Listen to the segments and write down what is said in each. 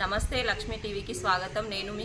నమస్తే లక్ష్మీ టీవీకి స్వాగతం. నేను మీ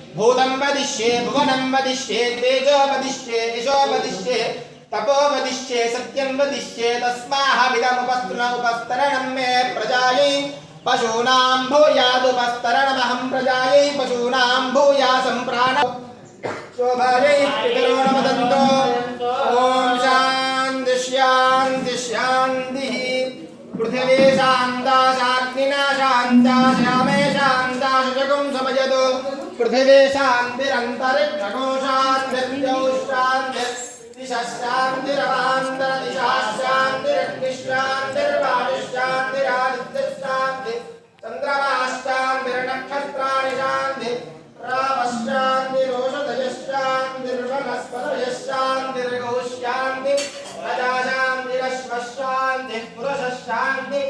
भूतं वदिष्ये भुवनं वदिष्ये तेजो वदिष्ये यशो वदिष्ये तपो वदिष्ये सत्यं वदिष्ये तस्माहमिदमुपस्त्र उपस्तरणं मे प्रजायै, पशूनां भूयादुपस्तरणमहं प्रजायै, पशूनां भूयासं प्राण शोभायै पितरो न ॐ शान्ति शान्ति, शान्तिः। पृथिवी शान्ता शान्तिना शान्ता, श्यामे शान्ता, शशकं समजतु। पृथिवी शान्तिरन्तरिक्षकोशान्तिरौशान्तिशान्तिरवान्तर दिशाशान्तिरग्निशान्तिरादित्यशान्ति चन्द्रमाश्चान्तिर्नक्षत्राणि शान्ति रामश्चान्तिरोषधयश्चान्तिर्वनस्पतयश्चान्तिर्गौश्चान्ति प्रजाशान्तिरश्वशान्तिः पुरुषशान्तिः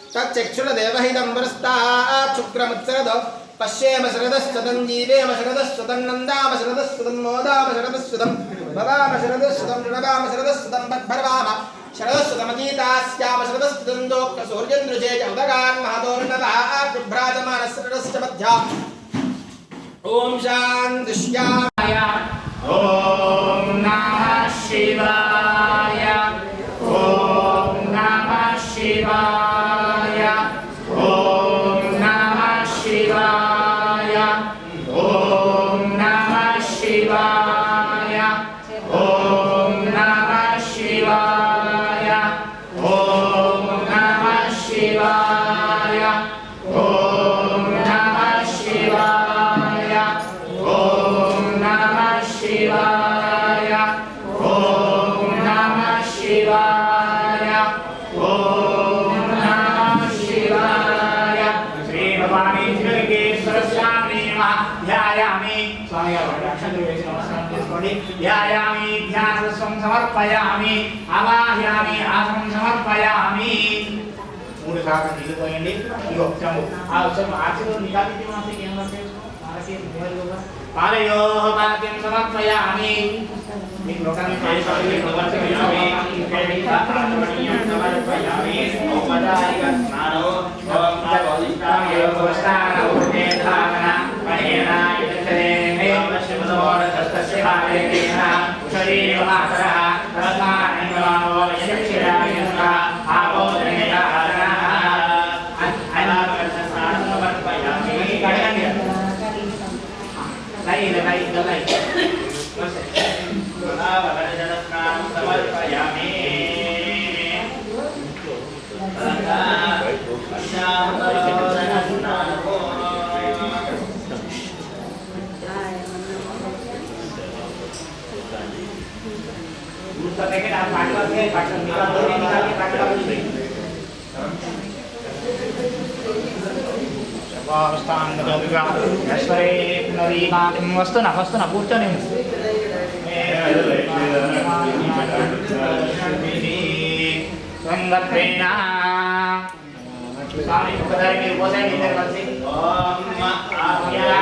तच्चक्षुरदेवहिदम्बरस्ताच्छुक्रमुत्सरदो पश्येम शरदस्वतं जीवेम शरदस्वतं नन्दाम शरदस्वतं मोदाम शरदस्वतं भवाम शरदस्वतं नृणगाम शरदस्वतं भद्भर्वाम शरदस्वतमगीतास्याम शरदस्वतं दोक्तसूर्यन्दृजे च उदगान् महतोर्णदाः बिभ्राजमानः शरदश्च मध्या ॐ शान्तिश्याय ॐ పాలయో పాలకం సమర్పయామి మీకు లోకాన్ని సమర్పయామి సమర్పయామి ఔపచారిక స్నానో ఓం ఉపేధాన శివదోర తస్య శరీర మాతరః వస్తున్నా వస్తున్నా కూర్చొని సంగత్వేన స్వామి ఒకసారి మీరు పోసండి ఇద్దరు కలిసి ఓం ఆజ్ఞాయ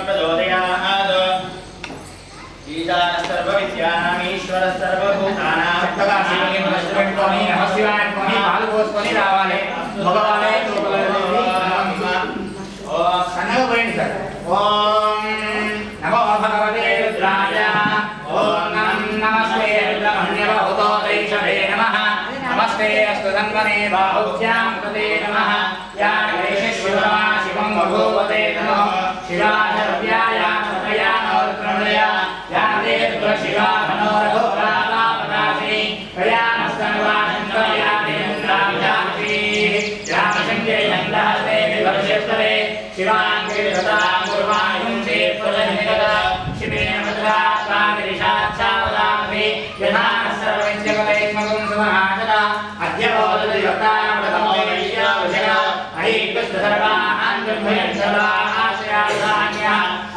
ప్రచోదయాత్ ఈశాన సర్వవిద్యానాం ఈశ్వర సర్వభూతానాం చక్కగా శివుని మనసు పెట్టుకొని నమశివాయ అనుకొని పాలు పోసుకొని రావాలి మగవాళ్ళే ఓం సన్నగా పోయింది సార్ ఓం నమో భగవతే రుద్రాయ ఓం నమః నమస్తే రుద్రమన్యవహుతో దైషవే నమః నమస్తే అస్తు ధన్వనే బాహుభ్యాం కృతే నమః యా గణేశివా శివం బభూవతే నమో. శివాశరవ్యాయ సతయా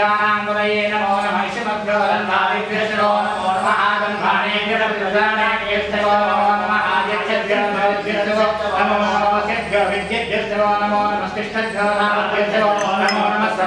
బృందానామదయే నమో నమః శివభ్యో రంభావిభ్యో నమో నమః గంధానేభ్యో ప్రధానేభ్యో నమో నమః ఆదిత్యభ్యో భవద్భ్యో నమో నమస్భ్యో విద్యేభ్యో నమో నమస్తిష్ఠభ్యో నమస్భ్యో నమో నమః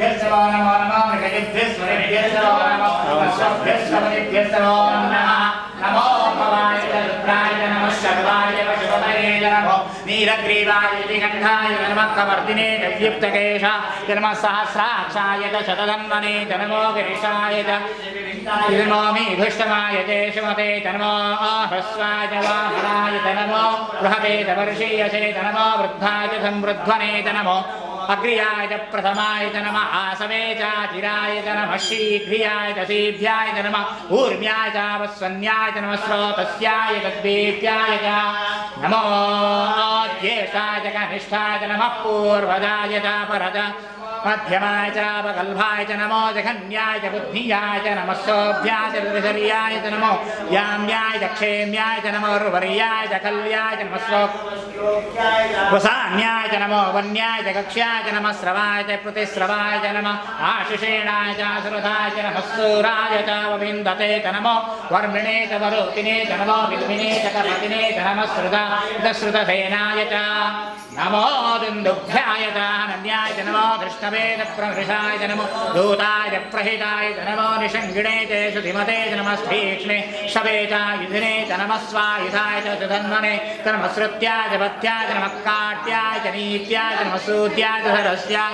నమో నమో మృగజభ్యస్వరేభ్యస్సవో నమో అశ్వభ్యస్వమనిభ్యస్సవో నమః నమో భవాయ రుద్రాయ నమః శర్వాయ పశుపతయే నమో నీలగ్రీవాయ దిగంధాయ నమః కవర్దినే దవ్యుక్తకేశ నమః సహస్రాక్షాయ శతధన్వనే నమో గిరీశాయ చ నమో మీధుష్టమాయ నమో హ్రస్వాయ వాహనాయ నమో బృహతే వర్షీయసే నమో వృద్ధాయ సంవృధ్వనే నమో అగ్రియాయ చ ప్రథమాయ చ నమ ఆసమే చాచిరాయ చ నమ శీఘ్రియాయ చ శీభ్యాయ చ నమ ఊర్మ్యాయ చావస్వన్యాయ చ నమ శ్రోతస్యాయ తద్వీప్యాయ చ నమో జ్యేష్ఠాయ చ కనిష్ఠాయ చ నమ పూర్వదాయ చ मध्यमाय चापकल्भाय च नमो जघन्याय च बुद्धियाय च नमः सोऽभ्याय च विदशर्याय च नमो याम्याय च क्षेम्याय च नमो रुवर्याय च कल्याय च नमः वसान्याय च नमो वन्याय च कक्ष्याय च नमः स्रवाय च प्रतिस्रवाय च नमः आशिषेणाय च सुरथाय च नमः सूराय च वविन्दते च नमो वर्मिणे च वरोतिने च नमो विद्मिने च कर्मतिने च नमः श्रुता श्रुतसेनाय च नमो दुन्दुभ्यायतानन्याय नमो कृष्णवेदप्रहृषाय नमो दूताय प्रहिताय नमो निषंगिणे ते सुधिमते नमस्तीक्ष्णे शवेतायुधिने च नमस्वायुधाय च धन्वने च सुधन्वने च नमः श्रुत्याय च भक्त्याय च नमः काट्याय च नीत्याय च नमः सूत्याय च सरस्याय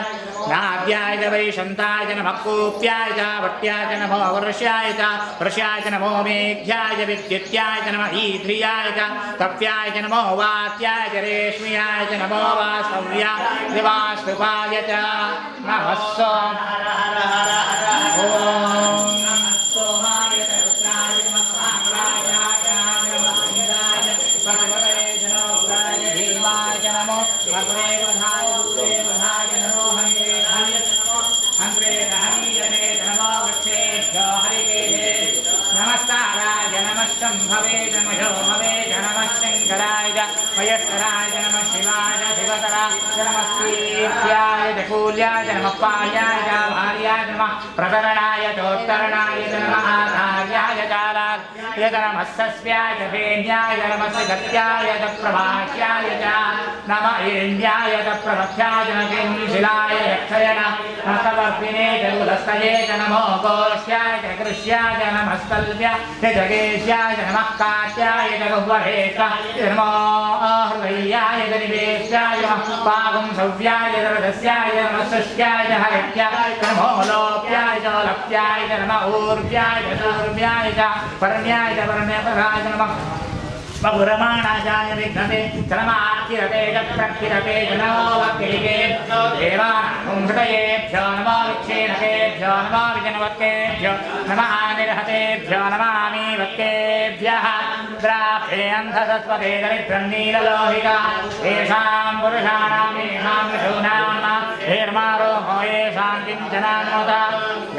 नाद्याय च वैशन्ताय च नमः कूप्याय च भट्याय च नमो वर्ष्याय च वर्ष्याय च नमो मेघ्याय च विद्युत्याय च नमः ईध्रियाय च तप्याय च नमो वात्याय च रेश्म्याय च नमो वास्तव्याय च वास्तुपाय च नमः सोम ॐ प्रकरणाय चोत्तरणाय च नमः आधार्याय चालाय च नमः सस्याय च फेन्याय च नमः गत्याय च प्रभाष्याय च नम इन्द्याय च प्रभक्षाय च किंशिलाय यक्षयण नमस्तवर्तिने च कुलस्तये च नमो गोष्याय च कृष्याय च नमस्तल्भ्याय च जगेश्याय च नमः काट्याय च गुह्वरेश च नमो हृदयाय च निवेश्याय नमः पागुं सव्याय च रजस्याय च नमः सृष्ट्याय च हरित्याय च नमो लोप्याय च लप्याय च नमः ऊर्व्याय च सूर्व्याय च परम्याय च परम्यपराय च नमः बहुरमाणाजाय विघ्नते चरमार्किरते च प्रक्षिरते च नमो वक्किलिके देवानां हृदयेभ्यो नमो विक्षेणकेभ्यो नमो विजनवत्केभ्यो नमः निर्हतेभ्यो नमामि वक्केभ्यः द्राक्षे अन्धसत्वते दरिद्रन्नीललोहिका येषां पुरुषाणां येषां ऋषूणां हेर्मारोहो येषां किञ्चनान्मता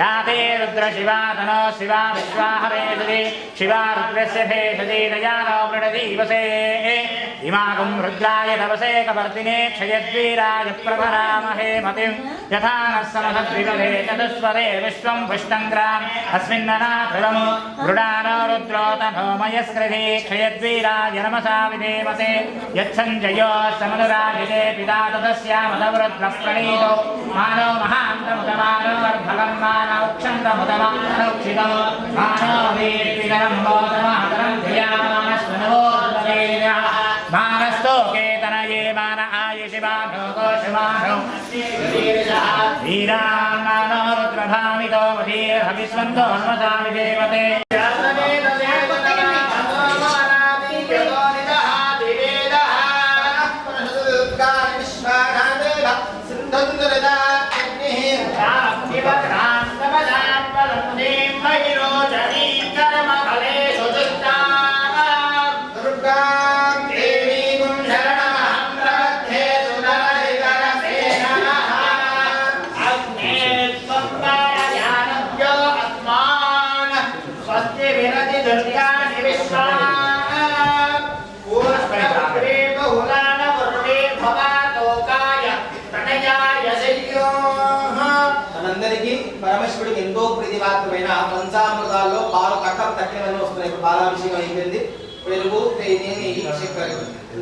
या ते रुद्रशिवा तनो शिवा विश्वा हवेशति शिवा रुद्रस्य भेषति दयानो मृडदीवसे इमागुं रुद्राय तवसे कवर्तिने क्षयद्वीराय प्रभरामहे मतिं यथा नः समसद्विपदे चतुस्वरे विश्वं पुष्टङ्ग्राम् अस्मिन्ननाथृदं मृडानो रुद्रो तनो मयस्कृति क्षयद्वीराय नमसा विधेमसे यच्छञ्जयो समनुराजिते पिता ततस्यामदवृद्ध्रप्रणीतो मानो महान्तमुदमानो अर्भगं मानौ क्षन्तमुदमानौक्षितो मानो वीर्पितरं मोदमातरं धियामानस्मनो मानस्तोकेतनये मान आयुषि मानो कोशमानो वीरान्मानो रुद्रभामितो वधीर्हविस्वन्तो हनुमसामि देवते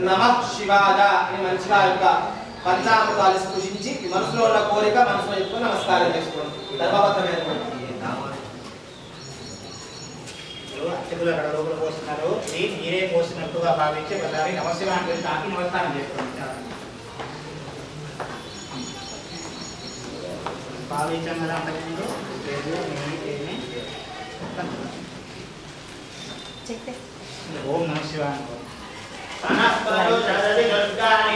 నమ శివాయ అని మంచిగా యొక్క పంచామృతాలు స్పృశించి ఈ మనసులో ఉన్న కోరిక మనసులో చెప్పుకొని నమస్కారం చేసుకోండి. ధర్మబద్ధమైనటువంటి అర్చకులు అక్కడ లోపల పోస్తున్నారు. మీరే పోస్తున్నట్టుగా భావించి ఒకసారి నమస్కారం తాకి నమస్కారం చేసుకోండి. భావించాం కదా అంతకుముందు. ఓం నమ శివాయ అనుకో. సనఃపదో శరది దుర్గాని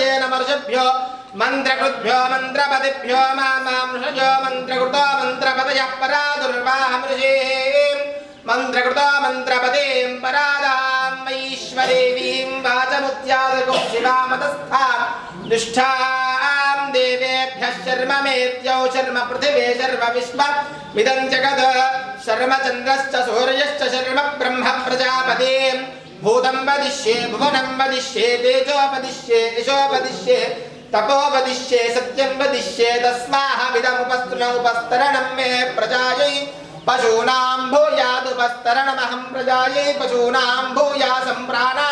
येन वर्षभ्यो मन्त्रकृद्भ्यो मन्त्रपतिभ्यो मांसजो मन्त्रकृतो मन्त्रपतयः परा दुर्वाहमृषेः मन्त्रकृतो मन्त्रपदें परादां वैश्वदेवीं वाचमुद्यादृगुं शिवामतस्था। निष्ठां देवेभ्यः शर्म मेत्यौ शर्म पृथिवे शर्म विश्व। मिदं जगद शर्म चन्द्रश्च सूर्यश्च शर्म ब्रह्म प्रजापतिम् भूतं वदिष्ये भुवनं वदिष्ये तेजो वदिष्ये यशो वदिष्ये तपो वदिष्ये सत्यं वदिष्ये तस्माहमिदमुपस्तृण उपस्तरणं मे प्रजायै, पशूनां भूयादुपस्तरणमहं प्रजायै, पशूनां भूयासं प्राणा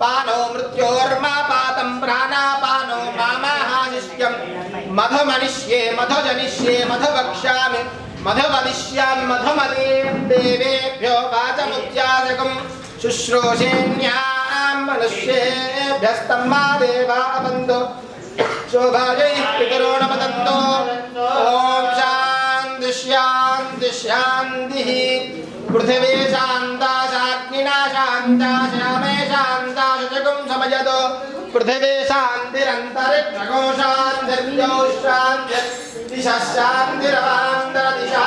पानो मृत्योर्मापातं प्राणापानो मामाहाशिष्यं, मधुमनिष्ये, मधुजनिष्ये, मधुवक्ष्यामि, मधुवदिष्यामि मधुमदीं देवेभ्यो वाचमुत्यासकम् మా దేవా బంధు శోభాయై పితరో నమదంతో ఓం శాంతి శాంతి శాంతి పృథివీ శాంతా శాగ్నినా శాంతా శ్యామే శాంతా శుచకం సమయతో పృథివీ శాంతిరంతరిక్షగో శాంతిర్యో శాంతి దిశ శాంతిరవాంతర దిశా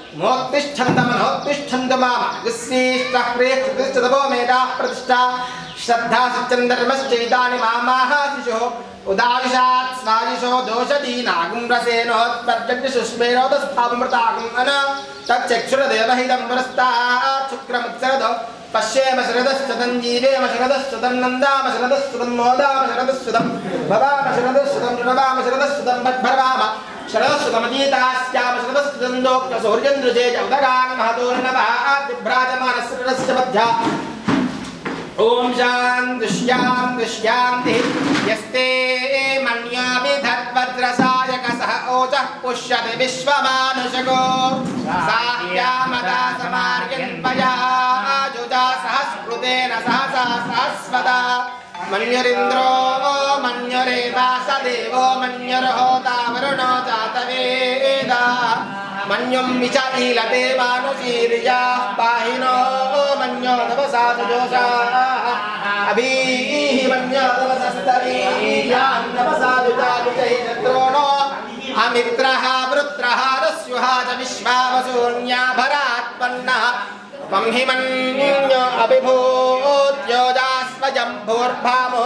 ప్రతిష్ఠా శ్రద్ధా సత్యం ధర్మశ్చైతాని మోత్తిష్టంతమనోత్తిష్టంత మామ శ్రీశ్చ హ్రీశ్చ చతుర్దిశ్చ తపో మేధా ప్రతిష్ఠా శ్రద్ధా సత్యం ధర్మశ్చైతాని మామాహ శిశో. ఉదావిషాత్ స్వాదిశో దోషదీనాగం రసేనోత్పర్జగ్నిశుష్మేనోదస్థామృతాగం అన తచ్చక్షురదేవహితం పురస్తాత్ శుక్రముత్సరదో పశ్యేమ శరదశ్చతం జీవేమ శరదశ్చతం నందామ శరదశ్చతం षडसुगमयेतास्यामशरदसुन्दोक्तसौर्यन्द्रजेजौदगान्महतोर्णवाभ्राजमानस्य ॐ शान्तिश्यां दुष्यान्तिः विश्वमानुषको साह्यामदा सहस्कृतेन सहसा सहस्वदा। मन्युरिन्द्रो मन्युरेवासदेवो मन्युर्होता वरुणो जातवेद मन्युं विच ईलते मानुशीर्याः पाहिनो मन्यो तपसा सुजोषाः अभीः मन्यो तपसस्तवीयां तपसा जुजायुजै शत्रोणो अमित्रः वृत्रः रस्युः च विश्वावसून्याभरात्पन्नः त्वं हि मन्यो अभिभूत्योजास्वजम्भूर्भामो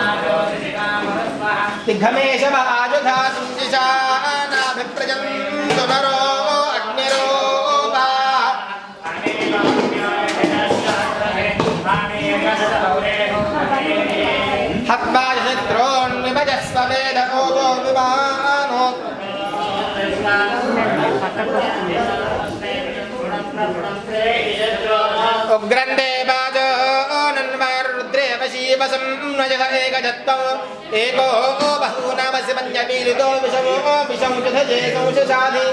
दिग्घमेशव आयुधा सुञ्जिशानाभिप्रजन्तु नरो अग्निरो वा हत्वा शत्रोन्विभजस्व वेद ओजो विमानो उग्रन्दे वाजो नन्वारुद्रेव शिवसं नजः एकजत्वम् एको बहूनामसि पञ्चमीलितो विषमो विषं युधजे संशशाधि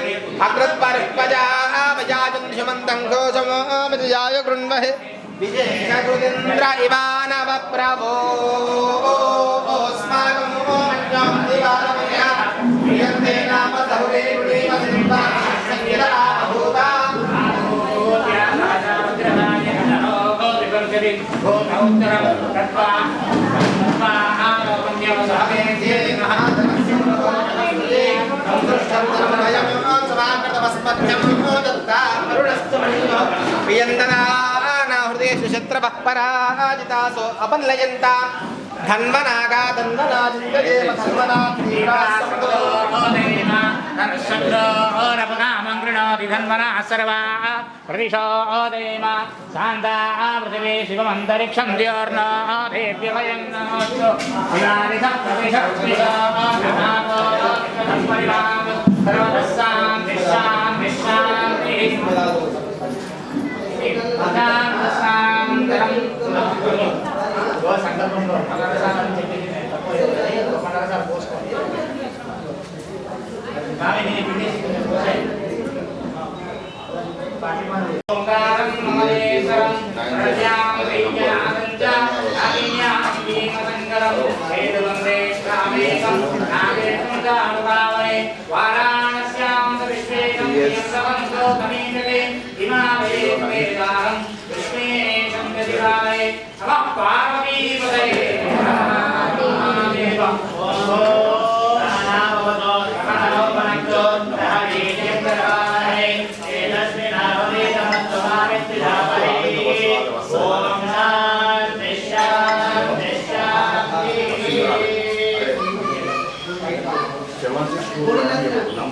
अकृत्परिपजावजाजुन्धुमन्तं घोषमो मितजाय गृण्महे विजयकृतीन्द्र इवानवप्रभो अस्माकं मन्यं శత్రవపరాజితాసో అపన్లయంతా ధన్వనాగా ధన్వనా చిందేవ ధన్వనా సర్వా ప్రతిశోదయమ శాంతా పృథివీ శివమంతరిక్షం ద్యోర్ణ దేవ్యవయం శాంతి శాంతి శాంతి ప్రశాంతరం ఓ Bye.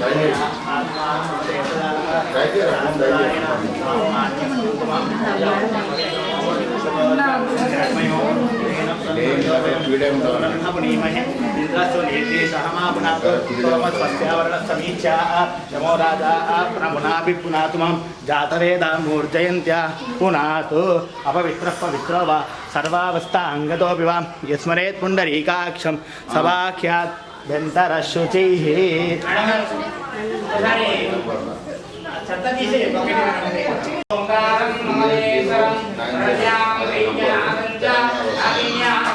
దయచేసి నంబర్ ఉంటుంది జాతవేదా మూర్జయంత్యా పునాతు అపవిత్ర పవిత్రో వా సర్వావస్థాంగతోపి వా యస్మరేత్ పుండరీకాక్షం సవాఖ్యాత్ భ్యంతరశుచై చెత్త తీసి ఓంకారం మమలేశ్వరం ప్రజాం వైజ్ఞానం చ అవిజ్ఞానం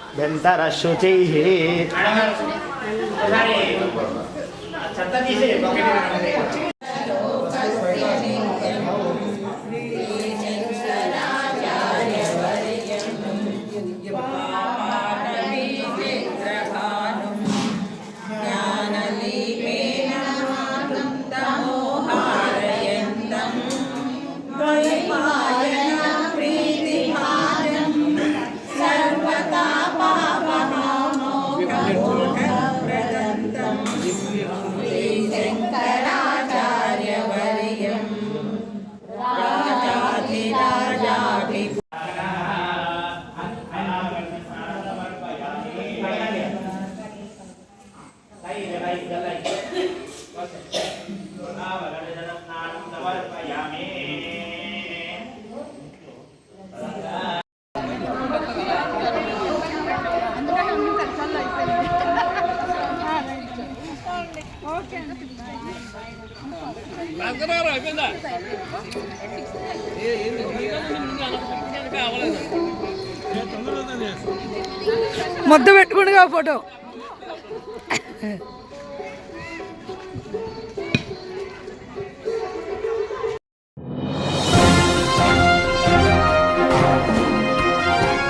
అపవిత్ర పవిత్రో చెత్త తీసే